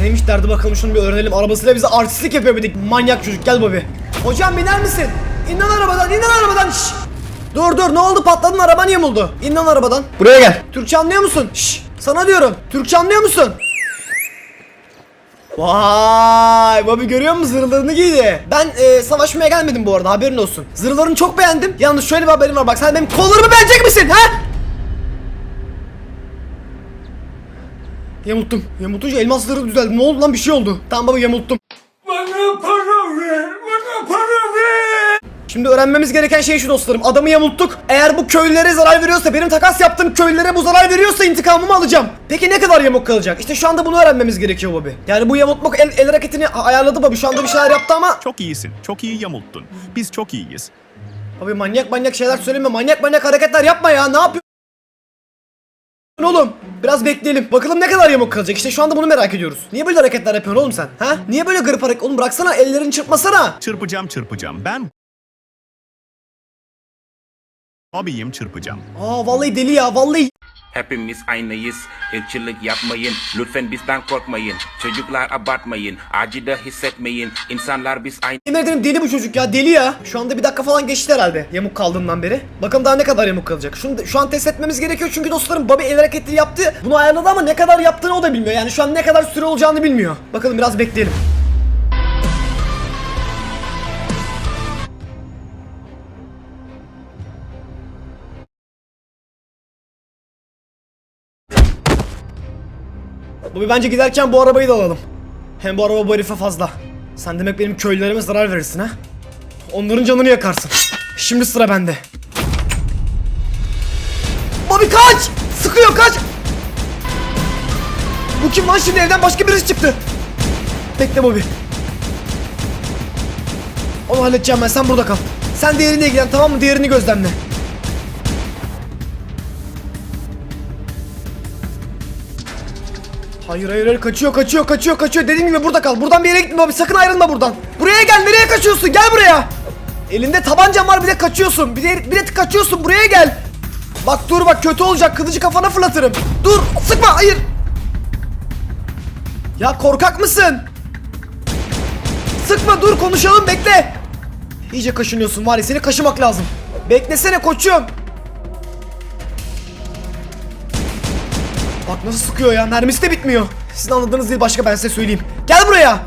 Neymiş derdi bakalım şunu bir öğrenelim. Arabasıyla bize artistlik yapıyor bir de manyak çocuk. Gel Bobby. Hocam biner misin? İn lan arabadan, in lan arabadan. Şşş. Dur dur ne oldu patladın araban yamuldu. İn lan arabadan. Buraya gel. Türkçe anlıyor musun? Şşş. Sana diyorum. Türkçe anlıyor musun? Vay Bobby görüyor musun zırhlarını giydi. Ben e, savaşmaya gelmedim bu arada haberin olsun. Zırhlarını çok beğendim. Yalnız şöyle bir haberim var bak sen benim kollarımı beğenecek misin ha? Yamulttum. Yamultunca elmas zırhı düzeldi. Ne oldu lan bir şey oldu. Tamam baba yamulttum. Bana para ver, bana para ver. Şimdi öğrenmemiz gereken şey şu dostlarım. Adamı yamulttuk. Eğer bu köylülere zarar veriyorsa, benim takas yaptığım köylülere bu zarar veriyorsa intikamımı alacağım. Peki ne kadar yamuk kalacak? İşte şu anda bunu öğrenmemiz gerekiyor Bobby. Yani bu yamultmak el, el hareketini ayarladı Bobby. Şu anda bir şeyler yaptı ama... Çok iyisin. Çok iyi yamulttun. Biz çok iyiyiz. Abi manyak manyak şeyler söyleme. Manyak manyak hareketler yapma ya. Ne yapıyorsun oğlum? Biraz bekleyelim. Bakalım ne kadar yamuk kalacak. İşte şu anda bunu merak ediyoruz. Niye böyle hareketler yapıyorsun oğlum sen? Ha? Niye böyle garip hareket? Oğlum bıraksana ellerini çırpmasana. Çırpacağım çırpacağım. Ben Hobby'yim çırpacağım. Aa vallahi deli ya. Vallahi Hepimiz aynıyız. Irkçılık yapmayın. Lütfen bizden korkmayın. Çocuklar abartmayın. Acıda hissetmeyin. İnsanlar biz aynı. Yemin ederim deli bu çocuk ya deli ya. Şu anda bir dakika falan geçti herhalde yamuk kaldığından beri. Bakalım daha ne kadar yamuk kalacak. Şunu, şu an test etmemiz gerekiyor çünkü dostlarım Bobby el hareketleri yaptı. Bunu ayarladı ama ne kadar yaptığını o da bilmiyor. Yani şu an ne kadar süre olacağını bilmiyor. Bakalım biraz bekleyelim. Bobby bence giderken bu arabayı da alalım. Hem bu araba bu herife fazla. Sen demek benim köylülerime zarar verirsin ha? Onların canını yakarsın. Şimdi sıra bende. Bobby kaç! Sıkıyor kaç! Bu kim lan şimdi evden başka birisi çıktı. Bekle Bobby. Onu halledeceğim ben sen burada kal. Sen diğerine ilgilen tamam mı? Diğerini gözlemle. Hayır hayır hayır. Kaçıyor kaçıyor kaçıyor kaçıyor. Dediğim gibi burada kal. Buradan bir yere gitme abi. Sakın ayrılma buradan. Buraya gel. Nereye kaçıyorsun? Gel buraya. Elinde tabancan var bir de kaçıyorsun. Bir de, bir de kaçıyorsun. Buraya gel. Bak dur bak. Kötü olacak. Kılıcı kafana fırlatırım. Dur. Sıkma. Hayır. Ya korkak mısın? Sıkma. Dur konuşalım. Bekle. İyice kaşınıyorsun var ya. Seni kaşımak lazım. Beklesene koçum Bak nasıl sıkıyor ya mermisi de bitmiyor Sizin anladığınız değil başka ben size söyleyeyim Gel buraya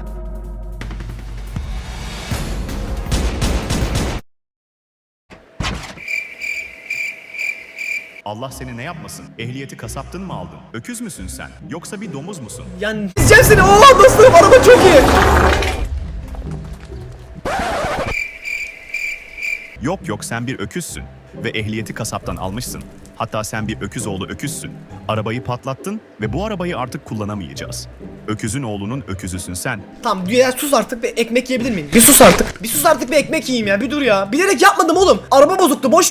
Allah seni ne yapmasın? Ehliyeti kasaptın mı aldın? Öküz müsün sen? Yoksa bir domuz musun? Yani Diyeceğim seni ooo dostlarım araba çok iyi Yok yok sen bir öküzsün. Ve ehliyeti kasaptan almışsın. Hatta sen bir öküz oğlu öküzsün. Arabayı patlattın ve bu arabayı artık kullanamayacağız. Öküzün oğlunun öküzüsün sen. Tamam ya sus artık bir ekmek yiyebilir miyim? Bir sus artık Bir sus artık bir ekmek yiyeyim ya bir dur ya Bilerek yapmadım oğlum araba bozuktu boş